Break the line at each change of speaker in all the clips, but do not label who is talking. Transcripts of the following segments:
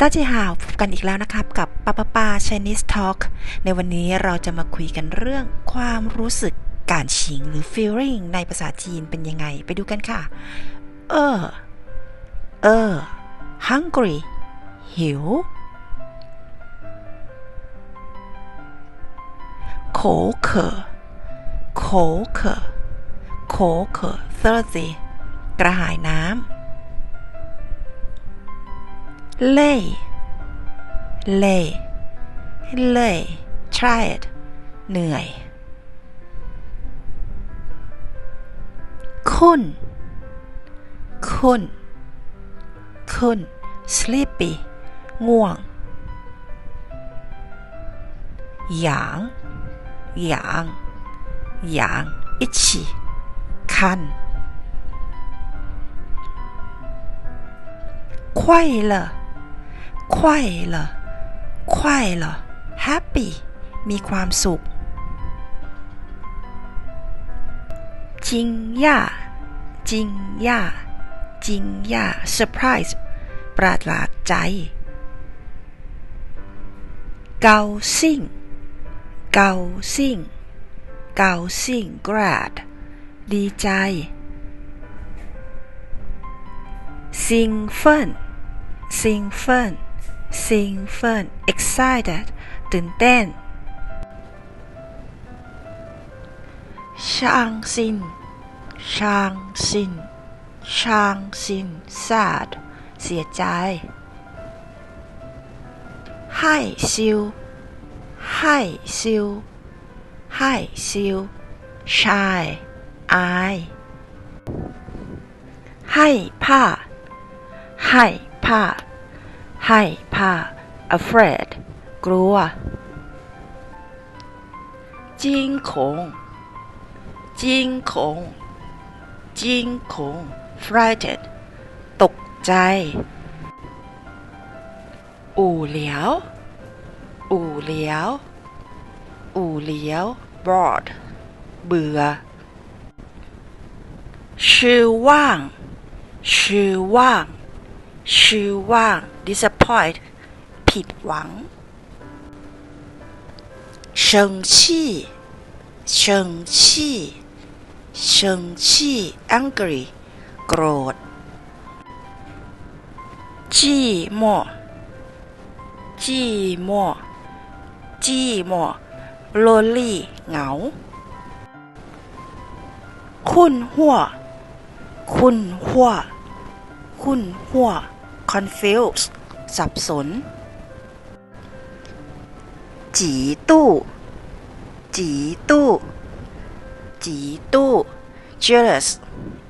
ต้าจีฮาวพบกันอีกแล้วนะครับ กับปาปาปา Chinese Talk ในวันนี้เราจะมาคุยกันเรื่องความรู้สึกการชิงหรือ feeling ในภาษาจีนเป็นยังไง ไปดูกันค่ะ เออ เออ hungry หิว โขเขอโขเขอโขเขอ thirsty กระหายน้ำ เล่เล่เล่ tired เหนื่อย คุณ คุณ คุณ sleepy ง่วง หยาง หยาง หยาง อิชิคัน快乐，快乐，快乐，happy มีความสุข惊讶惊讶惊讶 surprise ประหลาดใจ高兴高兴高兴 glad ดีใจ兴奋兴奋 兴奋 excited ตื่นเต้น伤心伤心伤心 sad เสียใจให้ซิว shy อายให้ผ้ 害怕 afraid กลัวจิงคงจิงคงจิงคง frighted ตกใจ อู่เหลียว อู่เหลียว อู่เหลียว bored เบื่อชื่อว่างชื่อว่าง 失望失望 disappoint ผิดหวัง生气生气生气 angry โกรธ寂寞寂寞寂寞 lonely เหงา คุณหัว คุณหัว คุณหัว confused สับสน จีตู้ จีตู้ จีตู้ jealous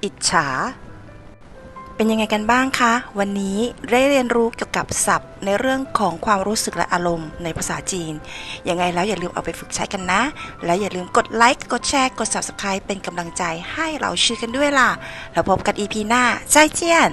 อิจฉา เป็นยังไงกันบ้างคะ วันนี้ได้เรียนรู้เกี่ยวกับศัพท์ ในเรื่องของความรู้สึกและอารมณ์ในภาษาจีน ยังไงแล้วอย่าลืมเอาไปฝึกใช้กันนะ และอย่าลืมกดไลค์ กดแชร์ กด subscribe เป็นกำลังใจให้เราชื่อกันด้วยล่ะ แล้วพบกัน EP หน้าใจเจียน